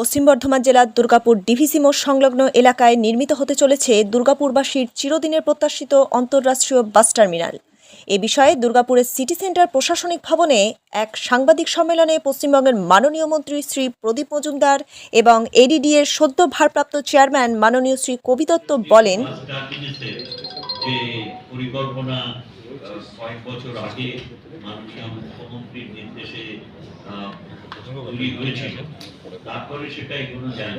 পশ্চিম বর্ধমান জেলার দুর্গাপুর ডিভিসি মোড় সংলগ্ন এলাকায় নির্মিত হতে চলেছে দুর্গাপুরবাসীর চিরদিনের প্রত্যাশিত আন্তঃরাষ্ট্রীয় বাস টার্মিনাল। এ বিষয়ে দুর্গাপুরের সিটি সেন্টার প্রশাসনিক ভবনে এক সাংবাদিক সম্মেলনে পশ্চিমবঙ্গের মাননীয় মন্ত্রী শ্রী প্রদীপ মজুমদার এবং এডিডি এর সদ্য ভারপ্রাপ্ত চেয়ারম্যান মাননীয় শ্রী কবি দত্ত বলেন পরিকল্পনা কয়েক বছর আগে মাননীয় মুখ্যমন্ত্রীর নির্দেশে তৈরি হয়েছিল তারপরে সেটা এগোনো যায়।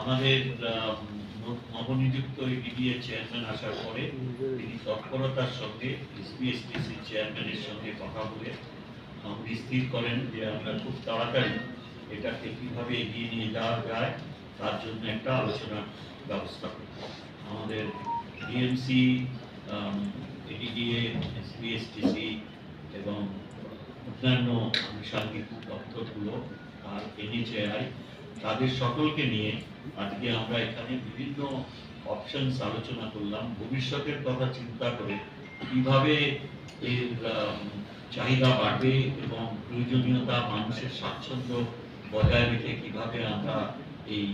আমাদের নবনিযুক্ত এডিডিএ চেয়ারম্যান আসার পরে তিনি তৎপরতার সঙ্গে এসপিএসটিসি চেয়ারম্যানের সঙ্গে কথা বলে উনি স্থির করেন যে আমরা খুব তাড়াতাড়ি এটাকে কীভাবে এগিয়ে নিয়ে যাওয়া যায়, তার জন্য একটা আলোচনার ব্যবস্থা আমাদের ডিএমসি এডিডিএ এসপিএসটিসি এবং অন্যান্য আনুষঙ্গিক দপ্তরগুলো আর এনএচএআই তাদের সকলকে নিয়ে আজকে আমরা এখানে বিভিন্ন অপশনস আলোচনা করলাম। ভবিষ্যতের কথা চিন্তা করে কীভাবে এর চাহিদা বাড়বে এবং প্রয়োজনীয়তা, মানুষের স্বাচ্ছন্দ্য বজায় রেখে কীভাবে আমরা এই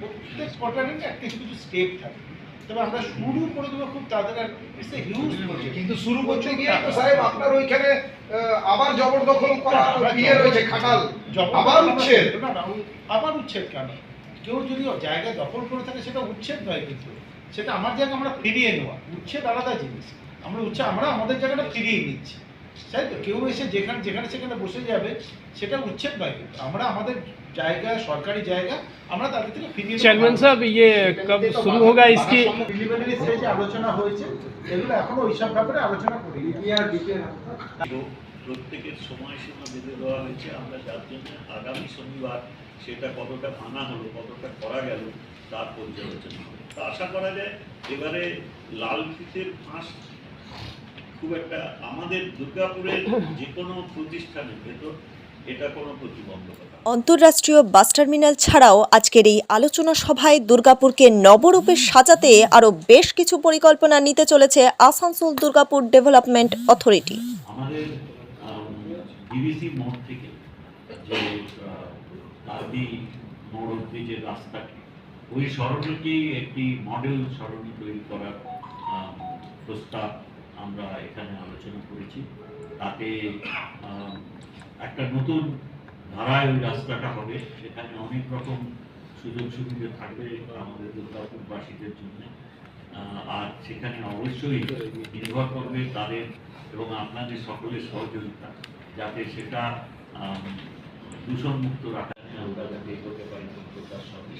প্রত্যেক কোয়ার্টারে তবে আমরা শুরু করে দেবো খুব তাড়াতাড়ি ইটস এ হিউজ কিন্তু শুরু করতে গিয়ে তো সাহেব আপনার ওইখানে আবার জবরদখল করা ইয়ে রয়েছে খাটাল। আবার উচ্ছেদ। না না আবার উচ্ছেদ কেন? কেউ যদি জায়গা দখল করে থাকে সেটা উচ্ছেদ নয় কিন্তু। সেটা আমার জায়গা আমরা ফিরিয়ে নেওয়া। উচ্ছেদ আলাদা জিনিস। আমরা উচ্ছেদ আমরা আমাদের জায়গাটা ফিরিয়ে নিচ্ছি। তাই তো কেউ এসে যেখানে যেখানে সেখানে বসে যাবে সেটা উচ্ছেদ নয় কিন্তু আমরা আমাদের জায়গা সরকারি জায়গা আমরা তাদের থেকে ফিরিয়ে নেবো। चेयरमैन साहब ये कब शुरू होगा इसकी প্রিলিমিনারি স্টেজে আলোচনা হয়েছে এগুলো এখনো ওইসব ব্যাপারে আলোচনা করিনি তো প্রত্যেকের সময়সীমা বেঁধে দেওয়া হয়েছে আমরা যার জন্য আগামী শনিবার সেটা কতটা ভাঙা হলো কতটা করা গেল তার পর্যালোচনা হবে তো আশা করা যায় এবারে লাল ফিতের ফাঁস খুব একটা আমাদের দুর্গাপুরের যে কোনো প্রতিষ্ঠানের ভেতর এটা কোনো প্রতিবন্ধকতা না। বাস টার্মিনাল ছাড়াও আজকের এই আলোচনা সভায় দুর্গাপুরকে নবরূপে সাজাতে আরও বেশ কিছু পরিকল্পনা নিতে চলেছে আসানসোল দুর্গাপুর ডেভেলপমেন্ট অথরিটি আমাদের ডিভিসি মোড় থেকে যে আদি মোড় অব্দি যে রাস্তাটি ওই সড়কটি একটি মডেল তৈরি করার প্রস্তাব আমরা এখানে আলোচনা করেছি। তাতে একটা নতুন ধারায় ওই রাস্তাটা হবে। সেখানে অনেক রকম সুযোগ সুবিধা থাকবে আমাদের দুর্গাপুরবাসীদের জন্য। আর সেখানে অবশ্যই নির্ভর করবে তাদের এবং আপনাদের সকলের সহযোগিতা, যাতে সেটা দূষণমুক্ত রাখা আমরা যাতে এগোতে পারি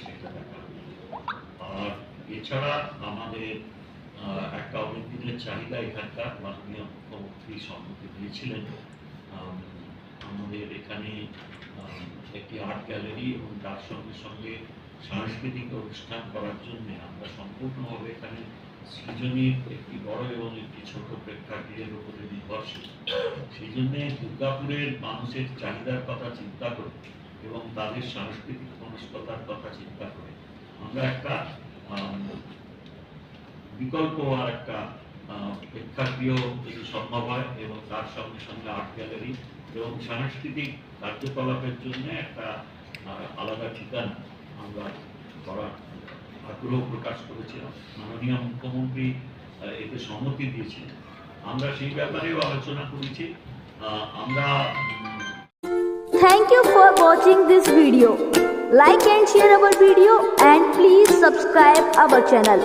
সেটা দেখা আর এছাড়া আমাদের একটা অনেক দিনের চাহিদা এখানকার। মাননীয় মুখ্যমন্ত্রী সম্মতি দিয়েছিলেন। আমাদের এখানে একটি আর্ট গ্যালারি এবং তার সঙ্গে সঙ্গে সাংস্কৃতিক অনুষ্ঠান করার জন্য আমরা সম্পূর্ণভাবে এখানে সৃজনীর একটি বড় এবং একটি ছোট প্রেক্ষাগৃহের উপরে নির্ভরশীল। সেই জন্যে দুর্গাপুরের মানুষের চাহিদার কথা চিন্তা করে এবং তাদের সাংস্কৃতিক মনস্কতার কথা চিন্তা করে আমরা একটা বিকল্প আর একটা প্রেক্ষাগৃহ যদি সম্ভব হয় এবং তার সঙ্গে সঙ্গে আর্ট গ্যালারি এবং সাংস্কৃতিক কার্যকলাপের জন্য একটা আলাদা ঠিকানা আমরা করার আগ্রহ প্রকাশ করেছিলাম মাননীয় মুখ্যমন্ত্রী এতে সম্মতি দিয়েছিলেন আমরা সেই ব্যাপারেও আলোচনা করেছি আমরা, Thank you for watching this video. Like and share our video and please subscribe our channel.